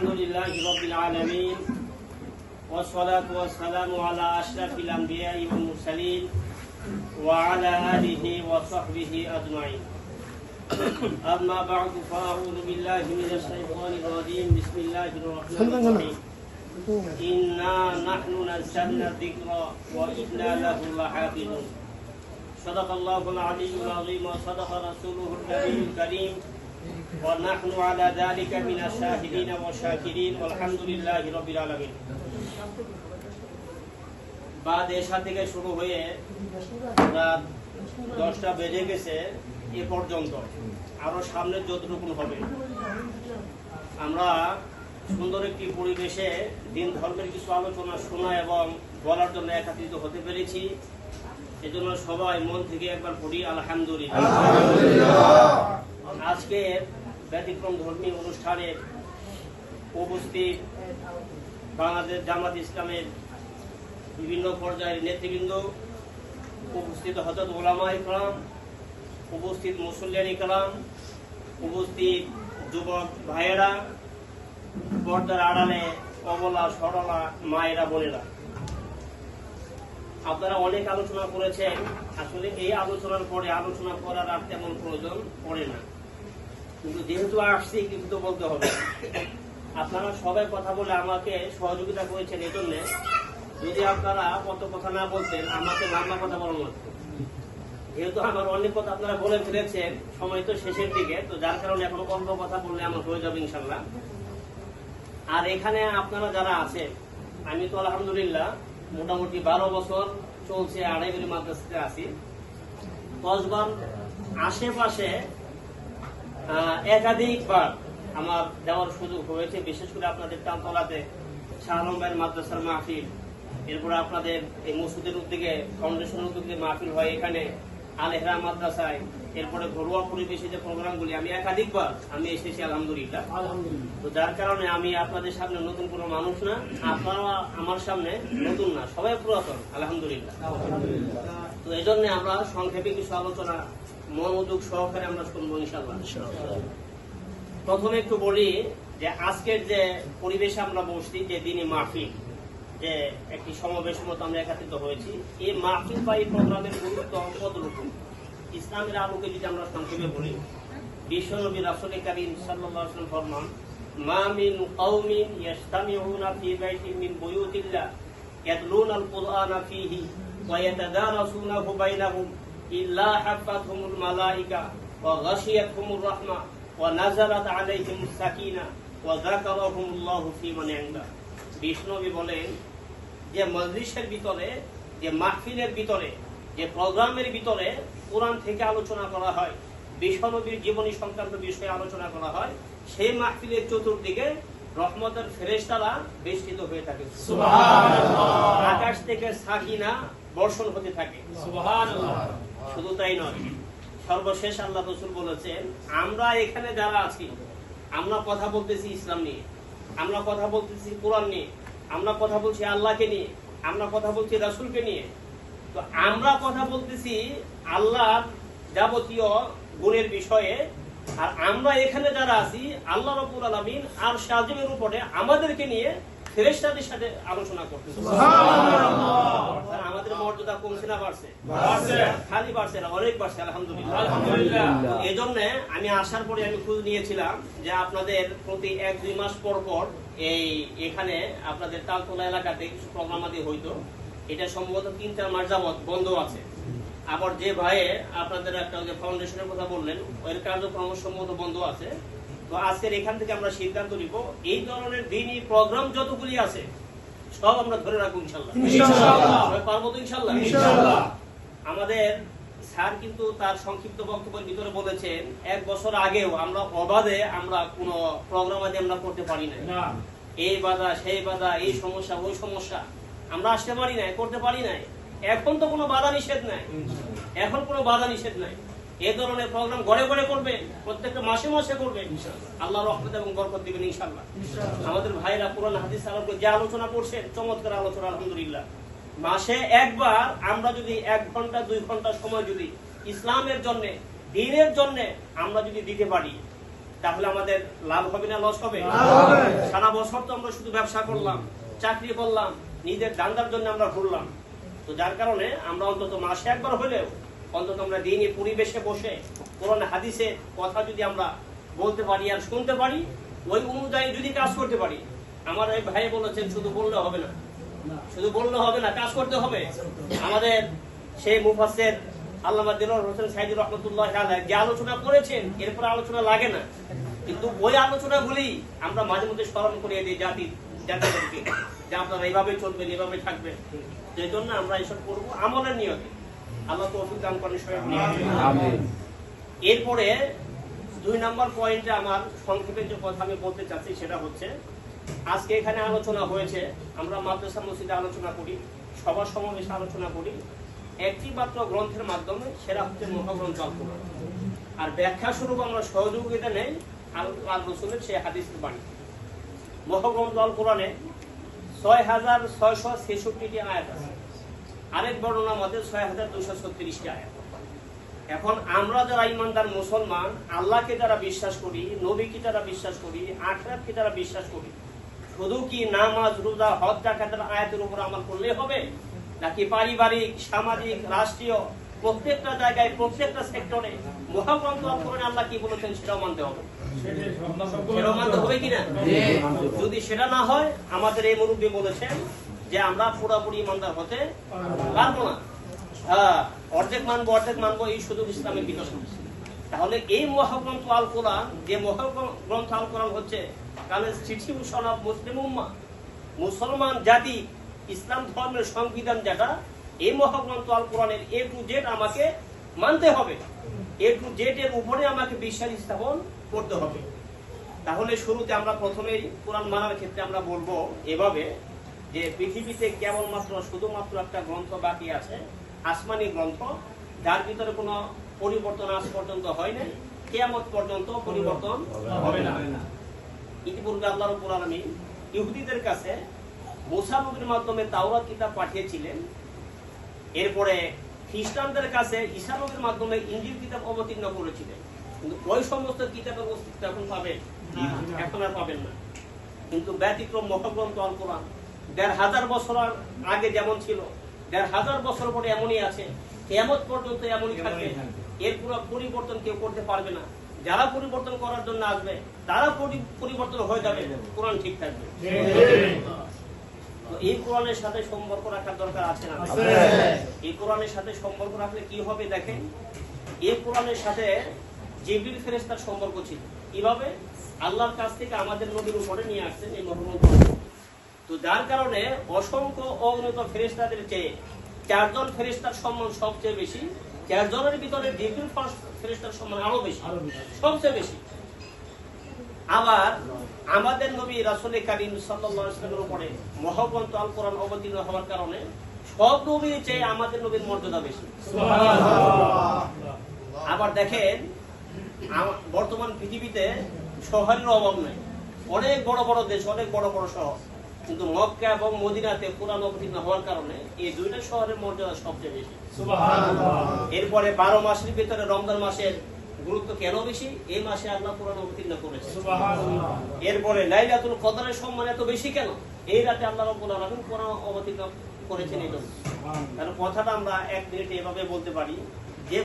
الحمد لله رب العالمين والصلاة والسلام على أشرف الأنبياء والمرسلين وعلى آله وصحبه أجمعين. أما بعد فأعوذ بالله من الشيطان الرجيم. بسم الله الرحمن الرحيم. إنا نحن نزلنا الذكر وإنا له لحافظون. صدق الله العلي العظيم وصدق رسوله النبي الكريم. ونحن على ذلك من الشاهدين والشاكرين والحمد لله رب العالمين বাদ এশা থেকে শুরু হয়ে রাত দশটা বেজে গেছে এ পর্যন্ত আরো সামনে যতটুকু হবে আমরা সুন্দর একটি পরিবেশে দিন ধর্মের কিছু আলোচনা শোনা এবং বলার জন্য একাত্রিত হতে পেরেছি এজন্য সবাই মন থেকে একবার পড়ি আলহামদুলিল্লাহ আজকে ব্যতিক্রম ধর্মী অনুষ্ঠানের উপস্থিত বাংলাদেশ জামাত ইসলামের বিভিন্ন পর্যায়ের নেতৃবৃন্দ, উপস্থিত হজরত ওলামা ইকরাম, উপস্থিত মুসল্লিয়ান ইকরাম উপস্থিত যুবক ভাইয়েরা, পর্দার আড়ালে অবলা, সরলা মায়েরা, বোনেরা। আপনারা অনেক আলোচনা করেছেন, আসলে এই আলোচনার পরে আলোচনা করার আর তেমন প্রয়োজন পড়ে না। কিন্তু যেহেতু আসছি কিন্তু বলতে হবে। আপনারা সবাই কথা বলে আমাকে সহযোগিতা করেছেন এই জন্য। যদি আপনারা কত কথা না বলতেন, আমাকে লম্বা কথা বলানো লাগতো যেহেতু আমার অনেক কথা আপনারা বলে ফেলেছেন, সময় তো শেষের দিকে, তো যার কারণে এখন অল্প কথা বললে আমার হয়ে যাবে ইনশাল্লাহ আর এখানে আপনারা যারা আছেন, আমি তো আলহামদুলিল্লাহ মোটামুটি বারো বছর চলছে আড়াইগুলি মাদ্রাসাতে আছি। কসগঞ্জ আশেপাশে একাধিকবার আমার যাওয়ার সুযোগ হয়েছে। বিশেষ করে আপনাদের তামতলাতে শাহ আলম ভাইয়ের মাদ্রাসার মাহফিল। এরপরে আপনাদের এই মসজিদের উদ্যোগে ফাউন্ডেশনের উদ্যোগে মাহফিল হয় এখানে আল এহরা মাদ্রাসায়। এরপরে ঘরোয়া পরিবেশে যে প্রোগ্রামগুলি, আমি একাধিকবার, আমি এসেছি আলহামদুলিল্লাহ। তো যার কারণে আমি আপনাদের সামনে নতুন কোনো মানুষ না, আপনারা আমার সামনে নতুন না, সবাই পুরাতন, আলহামদুলিল্লাহ। তো এই জন্য আমরা সংক্ষেপে কিছু আলোচনা মনোযোগ সহকারে আমরা শুনব ইনশাল্লাহ প্রথমে একটু বলি যে আজকের যে পরিবেশে আমরা বসছি যে দিনই মাহফিল যে একটি সমাবেশের মতো আমরা একাত্রিত হয়েছি এই মাহফিল বা এই প্রোগ্রামের গুরুত্ব কতটুকু? ইসলামের আলোকে যদি আমরা সংক্ষেপে বলি বিশ্বনবী রাসূল কারীম ওয়াসাল্লাম ফরমান মা মিন কওমিন ইয়াজতামিউনা ফি বাইতিন মিন বুয়ুতিল্লাহ ইয়াতলুনাল কুরআনা ফীহি ওয়া ইয়াতাদারাসুনাহু বাইনাহুম। ইল্লা হাফাতহুমুল মালায়েকা ওয়া গাশিয়াতহুমুর রাহমা ওয়া নাযালাত আলাইহিমুস সাকিনা ওয়া যাকারাহুমুল্লাহু ইনদা বিষ্ণবী বলেন, যে মজলিসের ভিতরে, যে মাহফিলের ভিতরে, যে প্রোগ্রামের ভিতরে কোরআন থেকে আলোচনা করা হয় বিশ্বনবীর জীবনী সংক্রান্ত বিষয়ে আলোচনা করা হয়, সেই মাহফিলের চতুর্দিকে রহমতের ফেরেশতারা বেষ্টিত হয়ে থাকে। আকাশ থেকে সাকিনা বর্ষণ হতে থাকে। শুধু তাই নয় সর্বশেষ আল্লাহ রসুল বলেছেন আমরা এখানে যারা আছি আমরা কথা বলতেছি ইসলাম নিয়ে আমরা কথা বলতেছি কোরআন নিয়ে আমরা কথা বলছি আল্লাহকে নিয়ে আমরা কথা বলছি রাসুলকে নিয়ে তো আমরা কথা বলতেছি আল্লাহ যাবতীয় গুণের বিষয়ে আর আমরা এখানে যারা আছি আল্লাহ রবুল আলমিন আর সাজিমের উপরে আমাদেরকে নিয়ে ফেরেশতাদের সাথে আলোচনা করতেছি। আমাদের মর্যাদা কমছে না বাড়ছে? খালি বাড়ছে না অনেক বাড়ছে আলহামদুলিল্লাহ। এই জন্য আমি আসার পরে আমি খোঁজ নিয়েছিলাম যে আপনাদের প্রতি এক দুই মাস পর পর এই এখানে আপনাদের তালতলা এলাকাতে কিছু প্রোগ্রাম আদি হইতো। এটা সম্ভবত তিন চার মাস যাবত বন্ধ আছে। আবার যে ভাইয়ে আপনাদের একটা যে ফাউন্ডেশনের কথা বললেন ওর কার্যক্রম সম্ভবত বন্ধ আছে। তো আজকের এখান থেকে আমরা সিদ্ধান্ত নিব এই ধরনের দিনই প্রোগ্রাম যতগুলি আছে সব আমরা ধরে রাখব ইনশাল্লাহ পারব তো ইনশাল্লাহ আমাদের স্যার কিন্তু তার সংক্ষিপ্ত বক্তব্যের ভিতরে বলেছেন এক বছর আগেও আমরা অবাধে আমরা কোনো প্রোগ্রাম আদি আমরা করতে পারি না। এই বাধা সেই বাধা এই সমস্যা ওই সমস্যা আমরা আসতে পারি নাই করতে পারি নাই। এখন তো কোনো বাধা নিষেধ নাই। এখন কোনো বাধা নিষেধ নাই। এ ধরনের প্রোগ্রাম ঘরে ঘরে করবে প্রত্যেকটা মাসে মাসে করবে আল্লাহ রহমত এবং বরকত দিবেন ইনশাল্লাহ আমাদের ভাইরা পুরান হাদিস আলোকে যে আলোচনা করছেন চমৎকার আলোচনা আলহামদুলিল্লাহ। মাসে একবার আমরা যদি এক ঘণ্টা দুই ঘণ্টা সময় যদি ইসলামের জন্য দিনের জন্য আমরা যদি দিতে পারি তাহলে আমাদের লাভ হবে না লস হবে? হবে। সারা বছর তো আমরা শুধু ব্যবসা করলাম চাকরি করলাম নিজের দান্দার জন্য আমরা ঘুরলাম। তো যার কারণে আমরা অন্তত মাসে একবার হলেও অন্তত আমরা দিনই পরিবেশে বসে কোরআন হাদিসের কথা যদি আমরা বলতে পারি আর শুনতে পারি ওই অনুযায়ী যদি কাজ করতে পারি আমার এই ভাই বলেছেন শুধু বললে হবে না। শুধু বললে হবে না কাজ করতে হবে? আমাদের সেই মুফাসের আল্লামা দিলর হোসেন সাইদি রহমতুল্লাহ যে আলোচনা করেছেন এরপর আলোচনা লাগে না। কিন্তু ওই আলোচনাগুলি আমরা মাঝে মধ্যে স্মরণ করিয়ে দিই জাতি যে আপনারা এইভাবে চলবেন এইভাবে থাকবেন। সেই জন্য আমরা এসব করব আমলের নিয়তে। আল্লাহ তো ওষুধ দান করেন এরপরে দুই নম্বর পয়েন্টে আমার সংক্ষেপে যে কথা আমি বলতে চাচ্ছি সেটা হচ্ছে আজকে এখানে আলোচনা হয়েছে আমরা মাদ্রাসা মসজিদে আলোচনা করি সবার সমাবেশে আলোচনা করি। একটি মাত্র গ্রন্থের মাধ্যমে সেরা হচ্ছে মহাগ্রন্থ আল আর ব্যাখ্যা স্বরূপ আমরা সহযোগিতা নেই আল রসুলের সেই হাদিসের বাণী। কোরআনে ছয় হাজার ছেষট্টিটি আয়াত আছে। আরেক বর্ণনা মতে ছয় হাজার দুশো ছত্রিশটি আয়াত। এখন আমরা যারা ইমানদার মুসলমান, আল্লাহকে যারা বিশ্বাস করি, নবীকে যারা বিশ্বাস করি, আখরাতকে যারা বিশ্বাস করি, শুধু কি নামাজ, রোজা, হজ জাকাতের আয়াতের উপর আমল করলে হবে? নাকি পারিবারিক, সামাজিক, রাষ্ট্রীয় প্রত্যেকটা জায়গায় প্রত্যেকটা সেক্টরে মহাগ্রন্থ অক্ষরে আল্লাহ কি বলেছেন সেটাও মানতে হবে। সেটাও মানতে হবে কিনা? যদি সেটা না হয় আমাদের এই মুরব্বী বলেছেন যে আমরা পুরোপুরি ইমানদার হতে পারব না। হ্যাঁ, অর্ধেক মানবো অর্ধেক মানবো এই শুধু ইসলামের বিকাশ হচ্ছে। তাহলে এই মহাগ্রন্থ আল কোরআন যে মহাগ্রন্থ আল কোরআন হচ্ছে কনস্টিটিউশন অফ মুসলিম উম্মা মুসলমান জাতি ইসলাম ধর্মের সংবিধান যেটা এই মহাগ্রন্থ আল কোরআনের এ টু জেড আমাকে মানতে হবে। এ টু জেড এর উপরে আমাকে বিশ্বাস স্থাপন করতে হবে। তাহলে শুরুতে আমরা প্রথমেই কোরআন মানার ক্ষেত্রে আমরা বলব এভাবে যে পৃথিবীতে কেবলমাত্র শুধুমাত্র একটা গ্রন্থ বাকি আছে আসমানি গ্রন্থ যার ভিতরে কোনো পরিবর্তন আজ পর্যন্ত হয় নাই কেয়ামত পর্যন্ত পরিবর্তন হবে না। ইতিপূর্বে আল্লাহ রব্বুল আলামিন ইহুদিদের কাছে মুসা নবীর মাধ্যমে তাওরাত কিতাব পাঠিয়েছিলেন এরপরে খ্রিস্টানদের কাছে ঈসা মাধ্যমে ইঞ্জিল কিতাব অবতীর্ণ করেছিলেন। কিন্তু ওই সমস্ত কিতাবের অস্তিত্ব এখন পাবেন এখন আর পাবেন না। কিন্তু ব্যতিক্রম মহাগ্রন্থ আল কোরআন দেড় হাজার বছর আগে যেমন ছিল দেড় হাজার বছর পরে এমনই আছে কেমত পর্যন্ত এমনই থাকবে। এর পুরো পরিবর্তন কেউ করতে পারবে না। যারা পরিবর্তন করার জন্য আসবে তারা পরিবর্তন হয়ে যাবে। কোরআন ঠিক থাকবে। এই কোরআনের সাথে সম্পর্ক রাখার দরকার আছে না? এই কোরআনের সাথে সম্পর্ক রাখলে কি হবে দেখেন? এই কোরআনের সাথে জিবরিল ফেরেশতার সম্পর্ক ছিল। কীভাবে? আল্লাহর কাছ থেকে আমাদের নবীর উপরে নিয়ে আসছেন এই মহাগ্রন্থ তো যার কারণে অসংখ্য অগণিত ফেরেশতাদের চেয়ে চারজন ফেরেশতার সম্মান সবচেয়ে বেশি চারজনের ভিতরে জিবরিল ফেরেশতার সম্মান আরও বেশি। সবচেয়ে বেশি। আবার আমাদের নবী রাসূল কারীম ওয়াসাল্লামের উপরে মহাগ্রন্থ আল কোরআন অবতীর্ণ হওয়ার কারণে সব নবীর চেয়ে আমাদের নবীর মর্যাদা বেশি। আবার দেখেন বর্তমান পৃথিবীতে শহরের অভাব নেই। অনেক বড় বড় দেশ অনেক বড় বড় শহর। কিন্তু মক্কা এবং মদিনাতে কোরআন অবতীর্ণ হওয়ার কারণে এই দুইটা শহরের মর্যাদা সবচেয়ে বেশি। এরপরে বারো মাসের ভিতরে রমজান মাসের গুরুত্ব কেন বেশি? এই মাসে আল্লাহ কোরআন অবতীর্ণ করেছে এরপরে লাইলাতুল কদরের সম্মান এত বেশি কেন? এই রাতে আল্লাহ রব্বুল আলমিন কোরআন অবতীর্ণ করেছেন এই জন্য। কারণ কথাটা আমরা এক মিনিটে এভাবে বলতে পারি।